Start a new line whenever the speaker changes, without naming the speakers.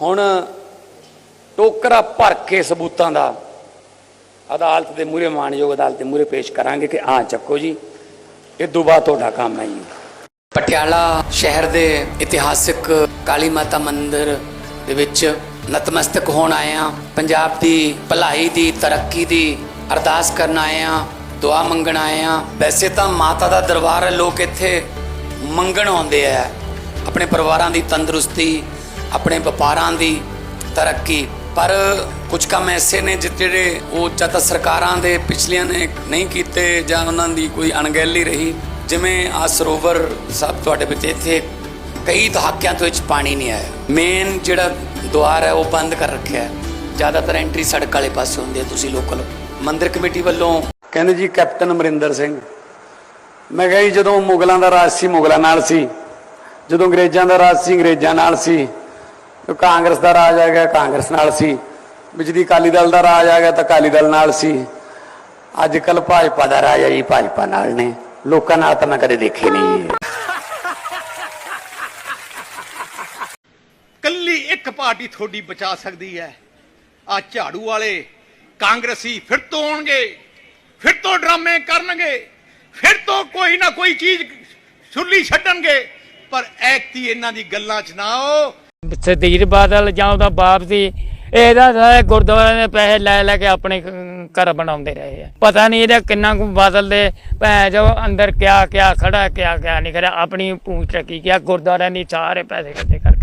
ਹੁਣ ਟੋਕਰਾ ਭਰ ਕੇ ਸਬੂਤਾਂ ਦਾ ਅਦਾਲਤ ਦੇ ਮੂਹਰੇ ਮਾਨਯੋਗ ਅਦਾਲਤ ਦੇ ਮੂਹਰੇ ਪੇਸ਼ ਕਰਾਂਗੇ ਕਿ ਆ ਚੱਕੋ ਜੀ, ਇਹ ਦੁਬਾ ਤੁਹਾਡਾ ਕੰਮ ਹੈ ਜੀ।
ਪਟਿਆਲਾ ਸ਼ਹਿਰ ਦੇ ਇਤਿਹਾਸਿਕ ਕਾਲੀ ਮਾਤਾ ਮੰਦਿਰ ਦੇ ਵਿੱਚ ਨਤਮਸਤਕ ਹੋਣ ਆਏ ਹਾਂ। ਪੰਜਾਬ ਦੀ ਭਲਾਈ ਦੀ, ਤਰੱਕੀ ਦੀ ਅਰਦਾਸ ਕਰਨ ਆਏ ਹਾਂ, ਦੁਆ ਮੰਗਣ ਆਏ ਹਾਂ। ਵੈਸੇ ਤਾਂ ਮਾਤਾ ਦਾ ਦਰਬਾਰ ਹੈ ਲੋਕ ਇੱਥੇ ਮੰਗਣ ਆਉਂਦੇ ਆ। ਆਪਣੇ ਪਰਿਵਾਰਾਂ ਦੀ ਤੰਦਰੁਸਤੀ ਆਪਣੇ ਵਪਾਰਾਂ ਦੀ ਤਰੱਕੀ। ਪਰ ਕੁਝ ਕੰਮ ਐਸੇ ਨੇ ਜਿਹੜੇ ਉਹ ਜਾਂ ਤਾਂ ਸਰਕਾਰਾਂ ਦੇ ਪਿਛਲੀਆਂ ਨੇ ਨਹੀਂ ਕੀਤੇ ਜਾਂ ਉਹਨਾਂ ਦੀ ਕੋਈ ਅਣਗਹਿਲੀ ਰਹੀ, ਜਿਵੇਂ ਆ ਸਰੋਵਰ ਸਾਹਿਬ ਤੁਹਾਡੇ ਵਿੱਚ ਇੱਥੇ ਕਈ ਦਹਾਕਿਆਂ ਤੋਂ ਵਿੱਚ ਪਾਣੀ ਨਹੀਂ ਆਇਆ। ਮੇਨ ਜਿਹੜਾ ਦੁਆਰ ਹੈ ਉਹ ਬੰਦ ਕਰ ਰੱਖਿਆ ਹੈ। ਜ਼ਿਆਦਾਤਰ ਐਂਟਰੀ ਸੜਕ ਵਾਲੇ ਪਾਸੇ ਹੁੰਦੀ ਹੈ ਤੁਸੀਂ ਲੋਕਲ ਮੰਦਿਰ ਕਮੇਟੀ ਵੱਲੋਂ।
ਕਹਿੰਦੇ ਜੀ ਕੈਪਟਨ ਅਮਰਿੰਦਰ ਸਿੰਘ, ਮੈਂ ਕਿਹਾ ਜੀ ਜਦੋਂ ਮੁਗਲਾਂ ਦਾ ਰਾਜ ਸੀ, ਮੁਗਲਾਂ ਨਾਲ ਸੀ। ਜਦੋਂ ਅੰਗਰੇਜ਼ਾਂ ਦਾ ਰਾਜ ਸੀ, ਅੰਗਰੇਜ਼ਾਂ ਨਾਲ ਸੀ। ਕਾਂਗਰਸ ਦਾ ਰਾਜ ਆ ਗਿਆ ਕਾਂਗਰਸ ਨਾਲ ਸੀ। ਵਿੱਚ ਦੀ ਅਕਾਲੀ ਦਲ ਦਾ ਰਾਜ ਆ ਗਿਆ ਤਾਂ ਅਕਾਲੀ ਦਲ ਨਾਲ ਸੀ। ਅੱਜ ਕੱਲ ਭਾਜਪਾ ਦਾ ਰਾਜ ਹੈ ਜੀ, ਭਾਜਪਾ ਨਾਲ ਨੇ। ਲੋਕਾਂ ਨਾਲ ਤਾਂ ਮੈਂ ਕਦੇ ਦੇਖੇ ਨਹੀਂ ਜੀ।
ਕੱਲੀ ਇੱਕ ਪਾਰਟੀ ਤੁਹਾਡੀ ਬਚਾ ਸਕਦੀ ਹੈ। ਆ ਝਾੜੂ ਵਾਲੇ ਕਾਂਗਰਸੀ ਫਿਰ ਤੋਂ ਆਉਣਗੇ, ਫਿਰ ਤੋਂ ਡਰਾਮੇ ਕਰਨਗੇ, ਫਿਰ ਤੋਂ ਕੋਈ ਨਾ ਕੋਈ ਚੀਜ਼ ਸੁਰਲੀ ਛੱਡਣਗੇ। ਪਰ ਐਕਤੀ ਇਹਨਾਂ ਦੀ ਗੱਲਾਂ 'ਚ ਨਾ ਆਓ।
ਸਤੀਰ ਬਾਦਲ ਜਾਂ ਉਹਦਾ ਬਾਪ ਸੀ ਇਹਦਾ ਸਾਰੇ ਗੁਰਦੁਆਰੇ ਦੇ ਪੈਸੇ ਲੈ ਲੈ ਕੇ ਆਪਣੇ ਘਰ ਬਣਾਉਂਦੇ ਰਹੇ ਆ। ਪਤਾ ਨਹੀਂ ਇਹਦਾ ਕਿੰਨਾ ਕੁ ਬਾਦਲ ਦੇ ਭੈ ਜੋ ਅੰਦਰ ਕਿਆ ਕਿਆ ਖੜਾ ਕਿਆ ਕਿਆ ਨਹੀਂ ਖੜਾ ਆਪਣੀ ਪੂੰਛ ਰੱਖੀ ਕਿਆ, ਗੁਰਦੁਆਰਿਆਂ ਦੀ ਸਾਰੇ ਪੈਸੇ ਇਕੱਠੇ ਕਰ